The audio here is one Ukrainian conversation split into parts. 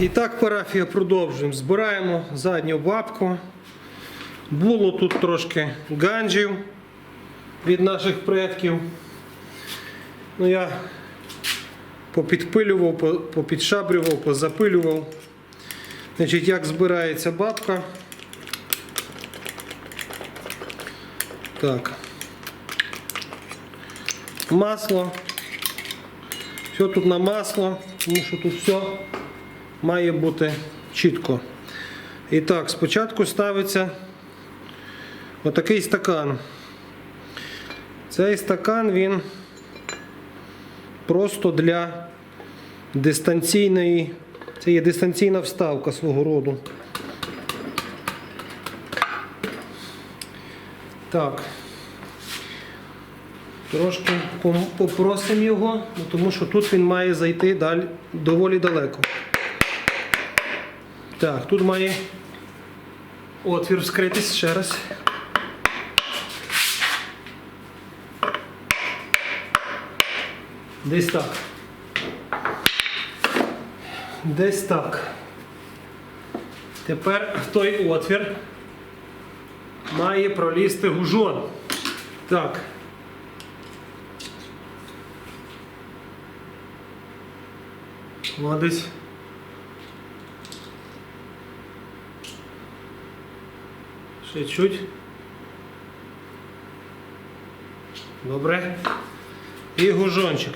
І так, парафія продовжуємо. Збираємо задню бабку. Було тут трошки ганджів від наших предків. Ну, я попідпилював, попідшабрював, позапилював. Значить, як збирається бабка. Так. Масло. Все тут на масло, тому що тут все має бути чітко. І так, спочатку ставиться отакий стакан. Цей стакан він просто для дистанційної, це є дистанційна вставка свого роду. Так. Трошки попросимо його, ну, тому що тут він має зайти далі, доволі далеко. Так, тут має отвір вскритись ще раз. Десь так. Десь так. Тепер той отвір має пролізти гужон. Так. Молодець. Ще чуть. Добре. І гужончик.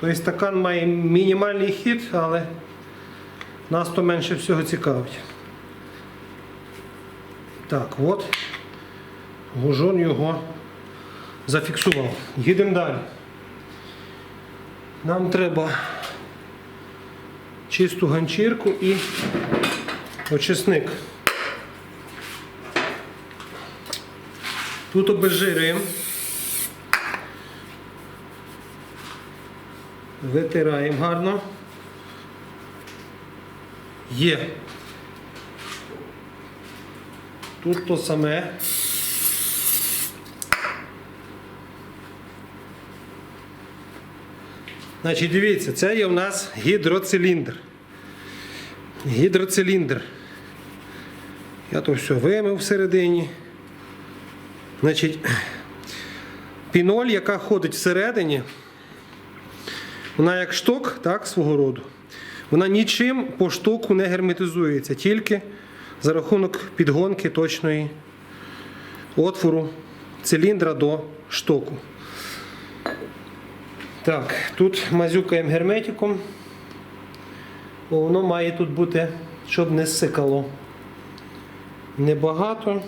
Тобто стакан має мінімальний хід, але нас то менше всього цікавить. Так, от. Гужон його зафіксував. Їдемо далі. Нам треба чисту ганчірку і очисник. Тут обезжирюємо. Витираємо гарно. Є. Тут то саме. Значить, дивіться, це є у нас гідроциліндр. Гідроциліндр. Я то все вимив всередині. Значить, піноль, яка ходить всередині, вона як шток, так, свого роду. Вона нічим по штоку не герметизується, тільки за рахунок підгонки точної отвору циліндра до штоку. Так, тут мазюкаємо герметиком. Воно має тут бути, щоб не сикало. Небагато.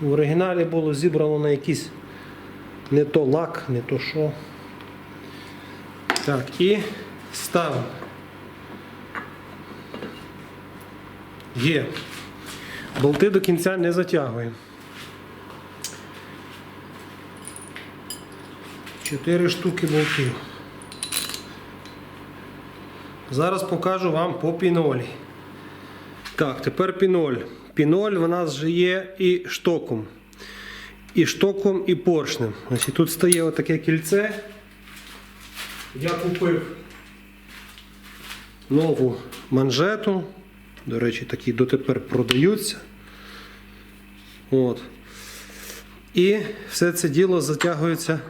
В оригіналі було зібрано на якийсь не то лак, не то що. Так, і ставимо. Є. Болти до кінця не затягуємо. Чотири штуки болтів. Зараз покажу вам по пінолі. Так, тепер піноль. Піноль в нас же є і штоком. І штоком, і поршнем. Ось і тут стає отаке кільце. Я купив нову манжету. До речі, такі дотепер продаються. От. І все це діло затягується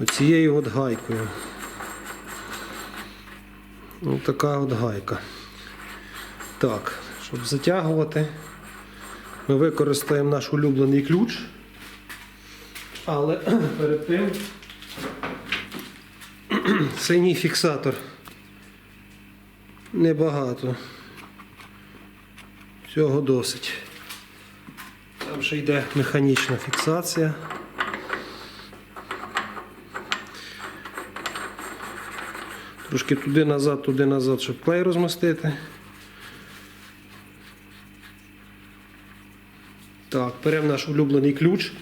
оцією от гайкою. Ось така от гайка. Так, щоб затягувати, ми використаємо наш улюблений ключ. Але перед тим синій фіксатор. Небагато. Цього досить. Там ще йде механічна фіксація. Трошки туди назад, туди назад, щоб клей розмастити. Так, беремо наш улюблений ключ.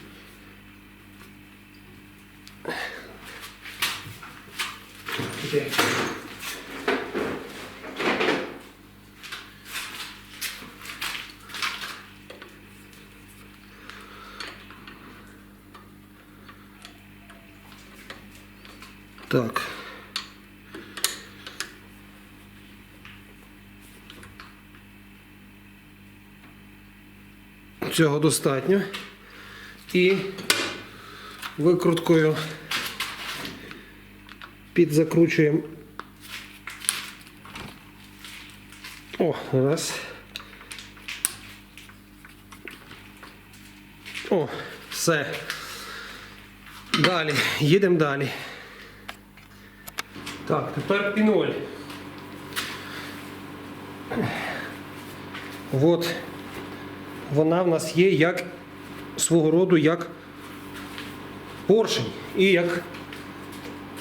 виключити. Так. Цього достатньо. І викруткою підзакручуємо. О, раз. О, все. Далі, їдемо далі. Так, тепер піноль. От вона в нас є як свого роду як поршень і як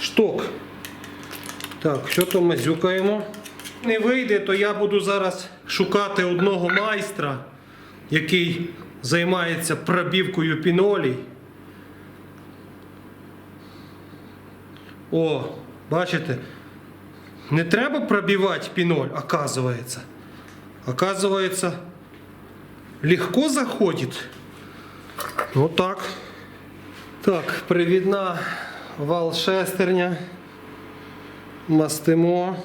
шток. Так, що то ми зюкаємо? Не вийде, то я буду зараз шукати одного майстра, який займається пробівкою пінолій. О, бачите? Не треба пробивати піноль, оказывается. Оказывается, легко заходит. Вот так. Так, привідна вал шестерня. Мастимо.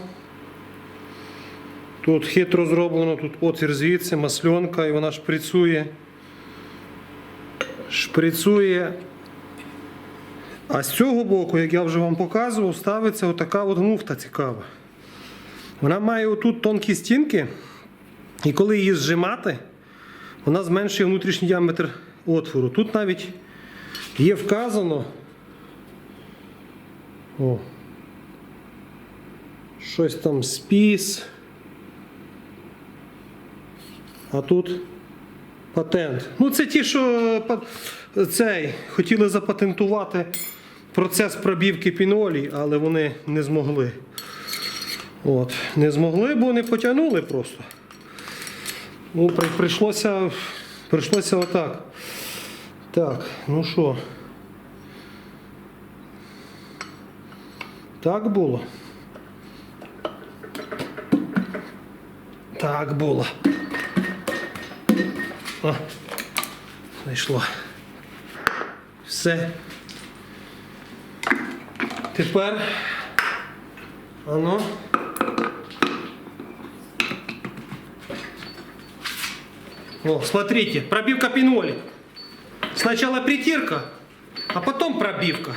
Тут хитро зроблено, тут отвір звідси, масленка, і вона шприцює. Шприцює. А з цього боку, як я вже вам показував, ставиться отака от гнуфта цікава. Вона має отут тонкі стінки, і коли її зжимати, вона зменшує внутрішній діаметр отвору. Тут навіть є вказано. О, щось там спіс. А тут патент. Ну, це ті, що цей, хотіли запатентувати процес пробівки пінолі, але вони не змогли. От. Не змогли, бо не потягнули просто. Ну, при- прийшлося, прийшлося отак. Так, ну що. Так було. Так було. О, знайшло. Все. Тепер. Оно. О, смотрите, пробивка пиноли. Сначала притирка, а потом пробивка.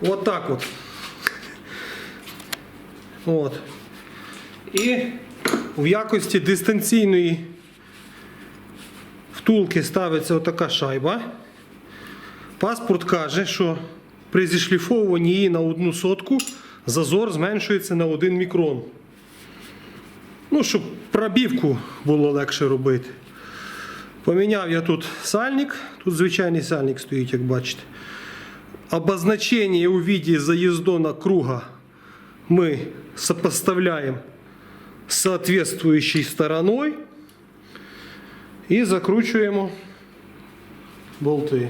Вот так вот. Вот. І в якості дистанційної втулки ставиться отака шайба. Паспорт каже, що при зішліфовуванні її на одну сотку зазор зменшується на 1 мікрон. Ну, щоб пробівку було легше робити. Поміняв я тут сальник, тут звичайний сальник стоїть, як бачите. Обозначение у виде заездона круга мы сопоставляем с соответствующей стороной и закручуємо болти.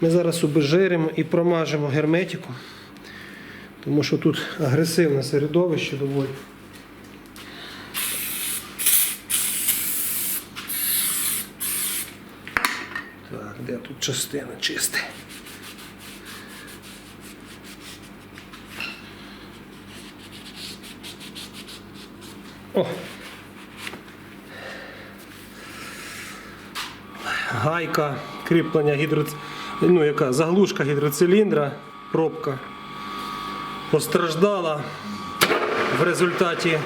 Ми зараз обезжиримо і промажемо герметиком, тому що тут агресивне середовище доволі. Так, де тут частина чиста? О! Гайка кріплення гідроц... ну, яка заглушка гідроциліндра, пробка постраждала в результаті.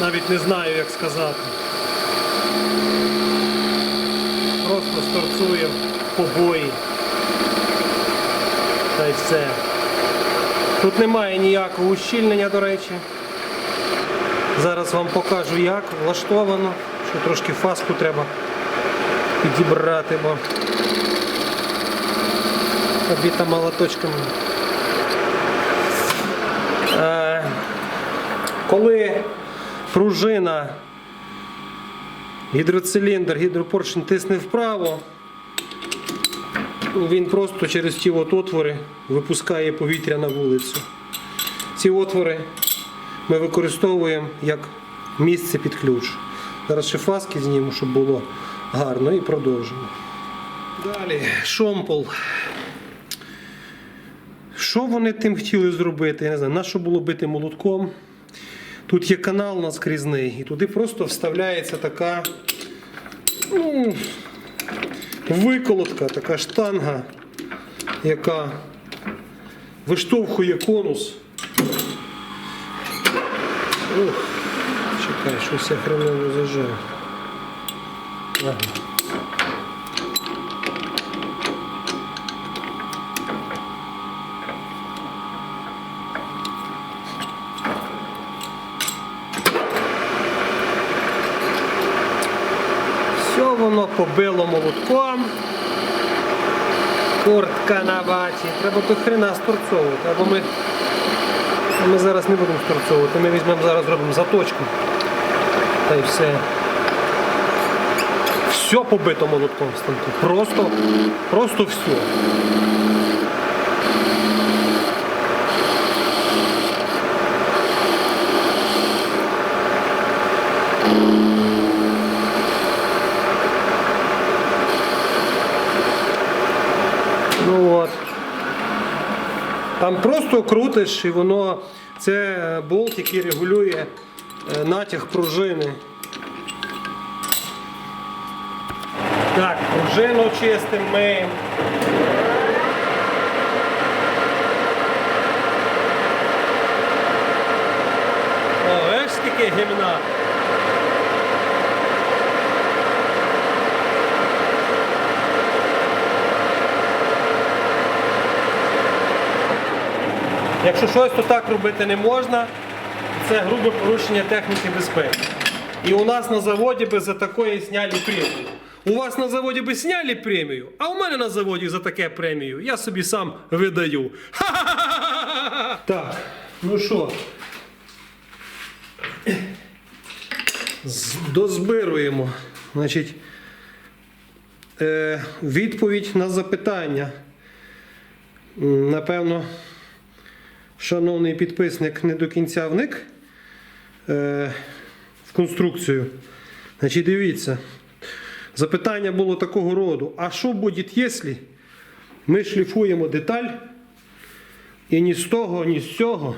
Навіть не знаю, як сказати. Просто побої. Та й все. Тут немає ніякого ущільнення, до речі. Зараз вам покажу, як влаштовано, що трошки фаску треба підібрати, бо обіта молоточками. Е, коли пружина, гідроциліндр, гідропоршень тисне вправо, він просто через ті от отвори випускає повітря на вулицю. Ці отвори ми використовуємо як місце під ключ. Зараз ще фаски зніму, щоб було гарно і продовжимо. Далі шомпол. Що вони тим хотіли зробити? Я не знаю, на що було бити молотком. Тут є канал наскрізний, і туди просто вставляється така ну, виколотка, така штанга, яка виштовхує конус. Ух, чекай, щось я хреново зажав. Ага. Все воно побило молотком. Куртка на ваті. Треба до хрена сторцовувати. Або ми, ми зараз не будемо сторцовувати, ми візьмемо зараз зробимо заточку. Та й все. Все побито молотком в станку. Просто, просто все. Ну от. Там просто крутиш і воно. Це болт, який регулює е, натяг пружини. Так, пружину чистимо ми. О, бачиш, скільки гімна. Якщо щось, то так робити не можна. Це грубе порушення техніки безпеки. І у нас на заводі би за такої зняли премію. У вас на заводі би зняли премію, а у мене на заводі за таке премію я собі сам видаю. Ха-ха-ха-ха-ха! Так, ну що, дозбируємо. Значить, е, відповідь на запитання. Напевно, шановний підписник не до кінця вник е, в конструкцію. Значить, дивіться, запитання було такого роду: а що буде, якщо ми шліфуємо деталь і ні з того, ні з цього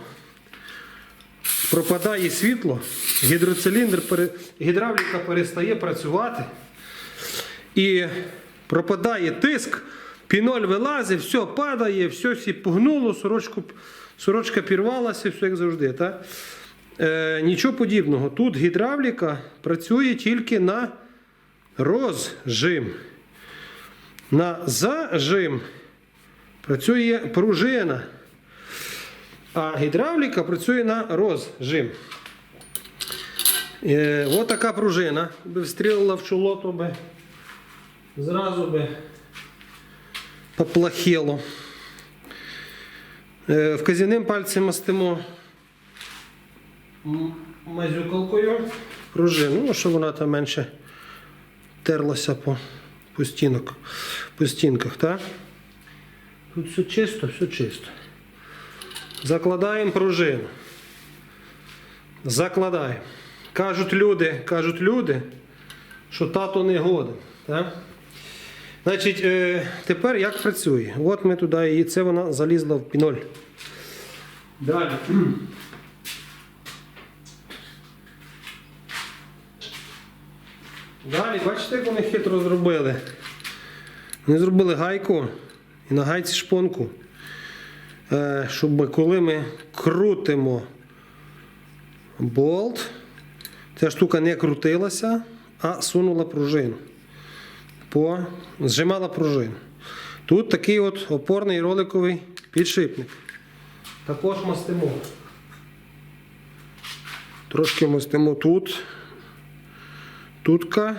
пропадає світло, гідроциліндр, гідравліка перестає працювати і пропадає тиск, піноль вилазить, все падає, все всі погнуло, сорочку, сорочка пірвалася, все як завжди. Та? Е, нічого подібного. Тут гідравліка працює тільки на розжим. На зажим працює пружина. А гідравліка працює на розжим. Е, от така пружина. Би встрілила в чоло, то би зразу би поплахело. Е, Вказівним пальцем мастимо мазюкалкою пружину, ну, щоб вона там менше терлася по, по, стінок, по стінках. Так? Тут все чисто, все чисто. Закладаємо пружину. Закладаємо. Кажуть люди, кажуть люди, що тато не годен. Так? Значить, е, тепер як працює? От ми туди її, це вона залізла в піноль. Далі. Далі, бачите, як вони хитро зробили? Вони зробили гайку і на гайці шпонку. Е, щоб коли ми крутимо болт, ця штука не крутилася, а сунула пружину. По, зжимала пружину. Тут такий от опорний роликовий підшипник. Також мастимо. Трошки мастимо тут. Тутка.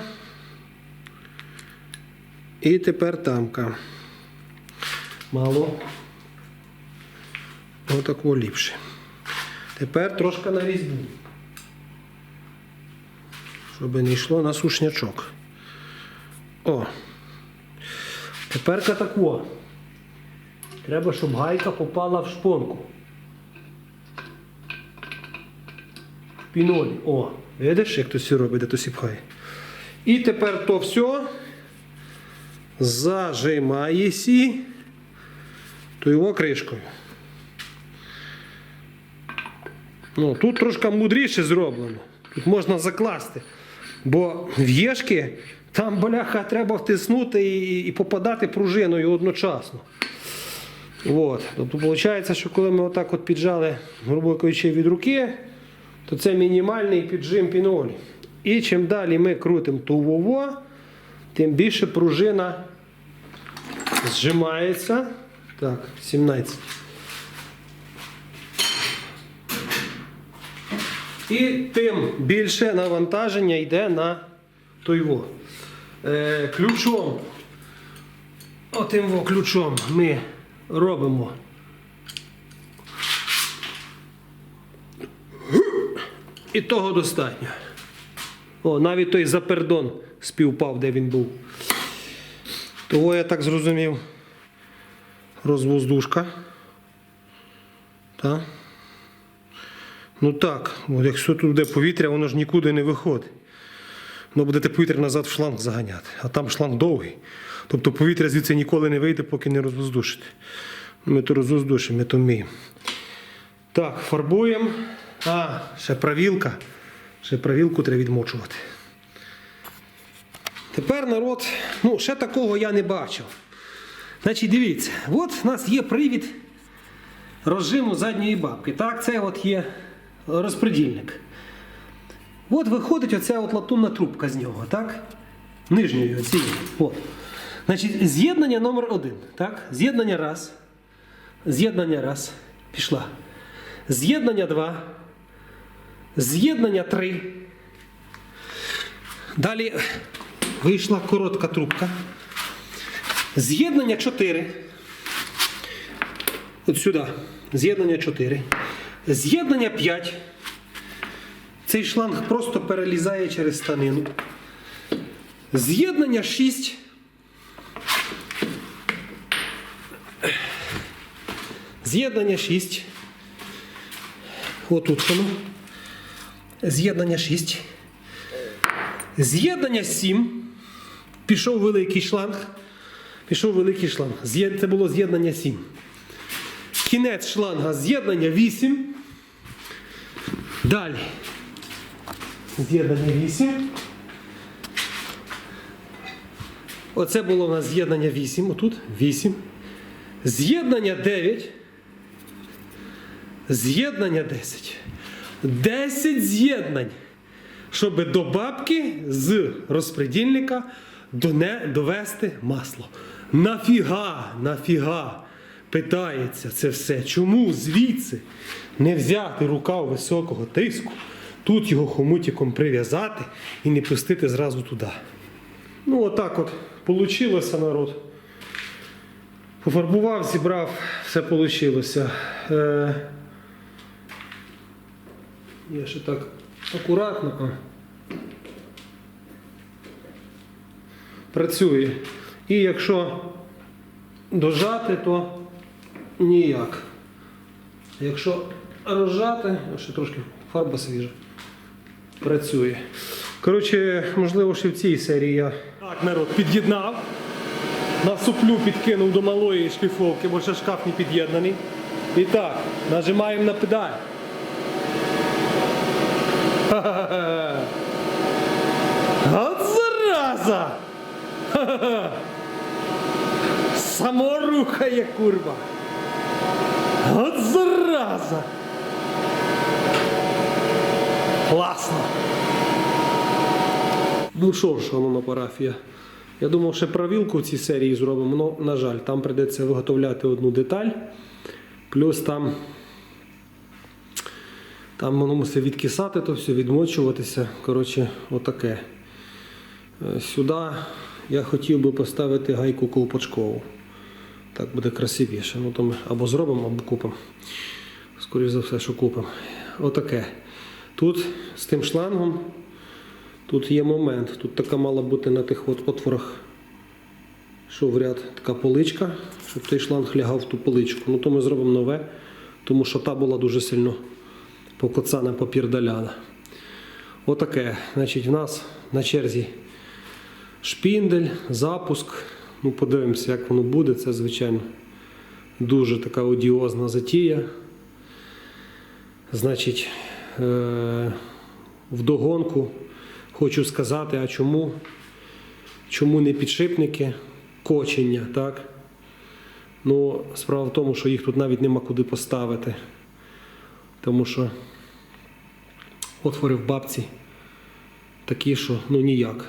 І тепер тамка. Мало. Отако ліпше. Тепер трошки на різьбу. Щоб не йшло на сушнячок. О. Тепер катакво. Треба, щоб гайка попала в шпонку. В пінолі. О, видиш, як то все робить, де то сіпхає. І тепер то все зажимаєсі то його кришкою. Ну, тут трошки мудріше зроблено. Тут можна закласти. Бо в єшки там бляха треба втиснути і, і попадати пружиною одночасно. От. Тобто виходить, що коли ми отак от піджали, грубо кажучи, від руки, то це мінімальний піджим пінолі. І чим далі ми крутимо тулово, тим більше пружина зжимається. Так, 17. І тим більше навантаження йде на той тойво. Е, ключом. Отим ключом ми робимо. І того достатньо. О, навіть той запердон співпав, де він був. Того я так зрозумів. Розвоздушка. Так. Ну так, от якщо тут буде повітря, воно ж нікуди не виходить. Воно буде те повітря назад в шланг заганяти, а там шланг довгий. Тобто повітря звідси ніколи не вийде, поки не розвоздушити. Ми то розвоздушимо, ми то вміємо. Так, фарбуємо. А, ще правілка. Ще правілку треба відмочувати. Тепер народ, ну, ще такого я не бачив. Значить, дивіться, от у нас є привід розжиму задньої бабки. Так, це от є розпредільник. От виходить оця от латунна трубка з нього, так? Нижньої оцієї. От. Значить, з'єднання номер один. Так? З'єднання раз. З'єднання раз. Пішла. З'єднання два. З'єднання три. Далі вийшла коротка трубка. З'єднання 4. От сюди. З'єднання 4. З'єднання 5. Цей шланг просто перелізає через станину. З'єднання 6. З'єднання 6. Отут воно. З'єднання 6. З'єднання 7. Пішов великий шланг. Пішов великий шланг. Це було з'єднання 7. Кінець шланга з'єднання 8. Далі. З'єднання 8. Оце було у нас з'єднання 8. Отут 8. З'єднання 9. З'єднання 10. 10 з'єднань. Щоб до бабки з розпредільника довести масло. Нафіга, нафіга питається це все. Чому звідси не взяти рукав високого тиску, тут його хомутиком прив'язати і не пустити зразу туди. Ну, отак от получилося народ. Пофарбував, зібрав, все вийшло. Е... Я ще так акуратно. Працює. І якщо дожати, то ніяк. Якщо розжати, ще трошки фарба свіжа. Працює. Коротше, можливо, ще в цій серії я так, народ під'єднав. На суплю підкинув до малої шліфовки, бо ще шкаф не під'єднаний. І так, нажимаємо на педаль. Ха-ха-ха. От зараза! Ха-ха-ха. Само рухає курва. От зараза! Класно! Ну що ж, шановна парафія. Я думав, ще правілку в цій серії зробимо, але, на жаль, там прийдеться виготовляти одну деталь. Плюс там, там воно мусить відкисати, то все, відмочуватися. Коротше, отаке. Е, Сюди я хотів би поставити гайку ковпачкову. Так буде красивіше. Ну, то або зробимо, або купимо. Скоріше за все, що купимо. Отаке. Тут з тим шлангом Тут є момент. Тут така мала бути на тих от отворах що в ряд така поличка, щоб той шланг лягав в ту поличку. Ну то ми зробимо нове, тому що та була дуже сильно покоцана попірдаляна. Отаке. Значить, в нас на черзі шпіндель, запуск. Ну, подивимося, як воно буде. Це, звичайно, дуже така одіозна затія. Значить, вдогонку хочу сказати, а чому? Чому не підшипники? Кочення, так? Ну, справа в тому, що їх тут навіть нема куди поставити. Тому що отвори в бабці такі, що ну ніяк.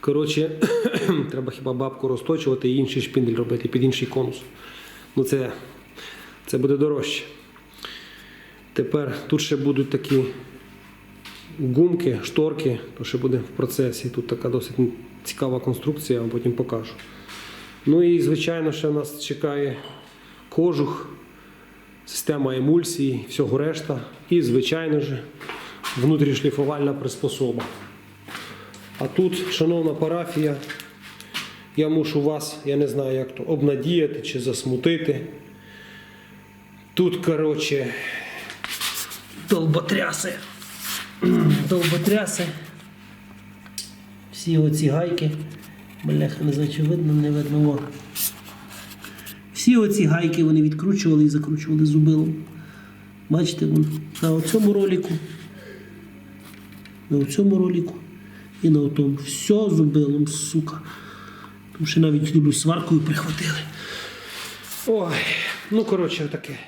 Коротше, треба хіба бабку розточувати і інший шпіндель робити під інший конус. Ну це, це буде дорожче. Тепер тут ще будуть такі гумки, шторки, то ще буде в процесі. Тут така досить цікава конструкція, я вам потім покажу. Ну і, звичайно, ще нас чекає кожух, система емульсії, всього решта. І, звичайно ж, внутрішліфувальна приспособа. А тут, шановна парафія, я мушу вас, я не знаю, як то, обнадіяти чи засмутити. Тут, коротше, долботряси. Долботряси. Всі оці гайки. Бляха, не знаю, чи видно, не видно. О. Всі оці гайки вони відкручували і закручували зубилом. Бачите, вон, на цьому ролику, на цьому ролику і на тому. Все зубилом, сука. Тому що навіть люблю сваркою прихватили. Ой, ну коротше, таке.